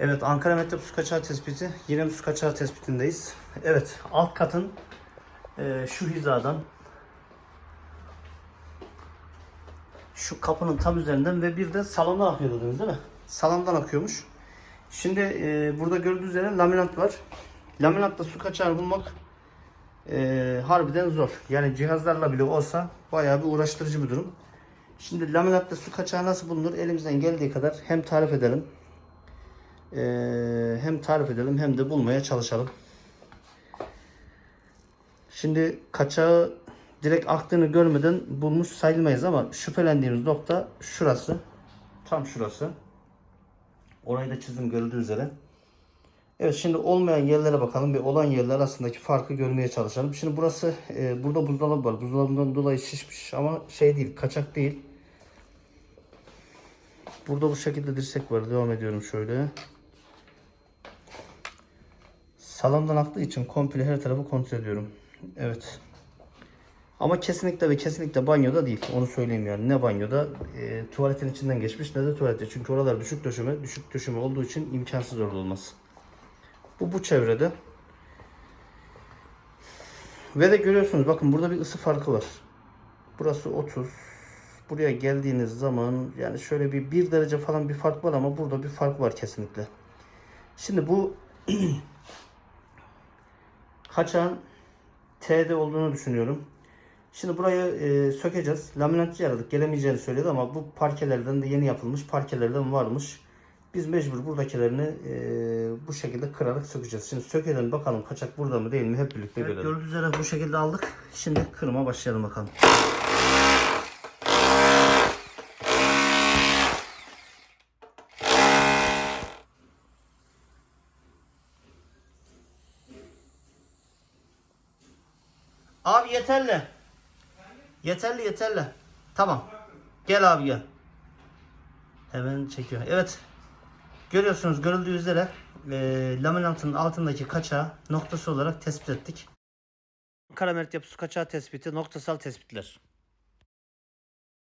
Evet Ankara Metrop su kaçağı tespiti. Yine su kaçağı tespitindeyiz. Evet alt katın e, şu hizadan şu kapının tam üzerinden ve bir de salondan akıyor dediniz değil mi? Salondan akıyormuş. Şimdi e, burada gördüğünüz üzere laminat var. Laminatta su kaçağını bulmak e, harbiden zor. Yani cihazlarla bile olsa bayağı bir uğraştırıcı bir durum. Şimdi laminatta su kaçağı nasıl bulunur? Elimizden geldiği kadar hem tarif edelim. E, hem tarif edelim hem de bulmaya çalışalım. Şimdi kaçağı direkt aktığını görmeden bulmuş sayılmayız ama şüphelendiğimiz nokta şurası. Tam şurası. Orayı da çizdim görüldüğü üzere. Evet şimdi olmayan yerlere bakalım ve olan yerler arasındaki farkı görmeye çalışalım. Şimdi burası e, burada buzdolabı var. Buzdolabından dolayı şişmiş ama şey değil kaçak değil. Burada bu şekilde dirsek var. Devam ediyorum şöyle. Salondan aktığı için komple her tarafı kontrol ediyorum. Evet. Ama kesinlikle ve kesinlikle banyoda değil. Onu söyleyeyim yani. Ne banyoda e, tuvaletin içinden geçmiş ne de tuvalette. Çünkü oralar düşük döşeme. Düşük döşeme olduğu için imkansız orada olması. Bu bu çevrede. Ve de görüyorsunuz bakın burada bir ısı farkı var. Burası 30. Buraya geldiğiniz zaman yani şöyle bir 1 derece falan bir fark var ama burada bir fark var kesinlikle. Şimdi bu kaçağın T'de olduğunu düşünüyorum. Şimdi burayı e, sökeceğiz. Laminatçı aradık. Gelemeyeceğini söyledi ama bu parkelerden de yeni yapılmış parkelerden varmış. Biz mecbur buradakilerini e, bu şekilde kırarak sökeceğiz. Şimdi sökelim bakalım kaçak burada mı değil mi hep birlikte görelim. Gördüğünüz üzere bu şekilde aldık. Şimdi kırma başlayalım bakalım. Abi yeterli. Yeterli yeterli. Tamam. Gel abi gel. Hemen çekiyor. Evet. Görüyorsunuz görüldüğü üzere e, laminatın altındaki kaçağı noktası olarak tespit ettik. Ankara Mert Yapı Su Kaçağı Tespiti noktasal tespitler.